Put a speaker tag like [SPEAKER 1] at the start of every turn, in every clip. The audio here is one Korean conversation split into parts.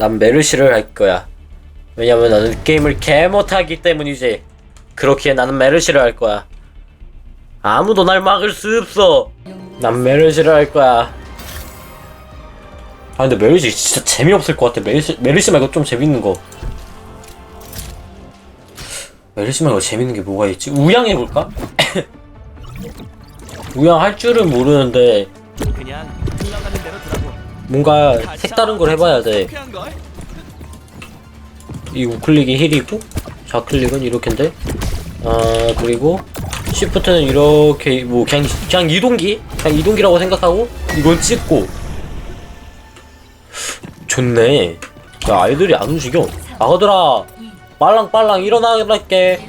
[SPEAKER 1] 난 메르시를 할 거야. 왜냐면 나는 게임을 개 못하기 때문이지. 그렇기에 나는 메르시를 할 거야. 아무도 날 막을 수 없어. 난 메르시를 할 거야. 아 근데 메르시 진짜 재미없을 것 같아. 메르시, 메르시 말고 좀 재밌는 거. 메르시 말고 재밌는 게 뭐가 있지? 우양 해볼까? 우양 할 줄은 모르는데
[SPEAKER 2] 그냥 흘러가는 대로 두라고.
[SPEAKER 1] 뭔가 색다른 걸 해봐야 돼. 이 우클릭이 힐이고 좌클릭은 이렇게인데. 아 그리고 시프트는 이렇게 뭐 그냥 그냥 이동기? 그냥 이동기라고 생각하고 이건 찍고. 좋네. 야 아이들이 안 움직여. 아가들아. 빨랑 빨랑 일어나랄게.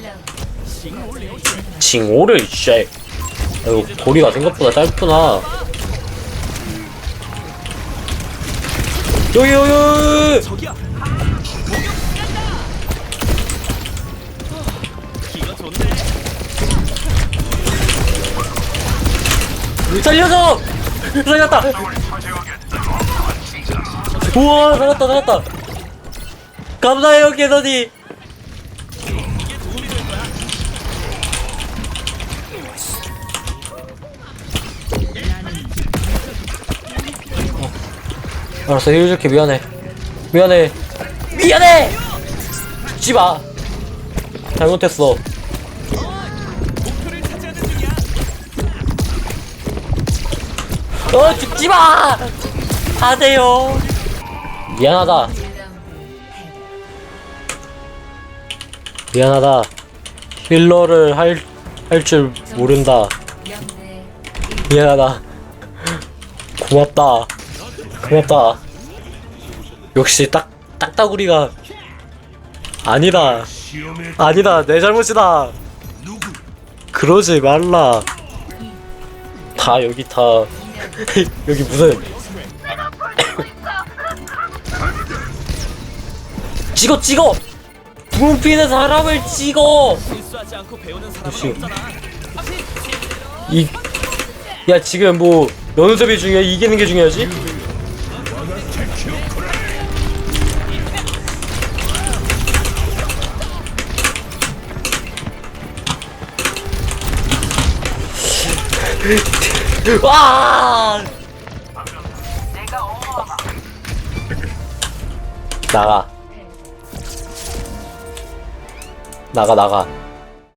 [SPEAKER 1] 징오를 진짜 이거 거리가 생각보다 짧구나 여기 여기 여기
[SPEAKER 2] 저기야. 이거 좋네.
[SPEAKER 1] 살려줘! 살렸다! 우와 살았다 살았다 감사해요 개선이 알았어 해줄게. 미안해. 미안해. 미안해! 죽지마. 잘못했어. 어 죽지마! 안돼요. 미안하다. 미안하다. 힐러를 할 할 줄 모른다. 미안하다. 고맙다 고맙다 역시 딱 딱따구리가 아니다 아니다 내 잘못이다 그러지 말라 다 여기 다 여기 무슨 찍어 찍어 붕피는 사람을 찍어
[SPEAKER 2] 실수하지 않고 배우는 사람은
[SPEAKER 1] 역시.
[SPEAKER 2] 없잖아.
[SPEAKER 1] 이야 지금 뭐 연습이 중요해 이기는 게 중요하지? 와! 나가. 나가 나가.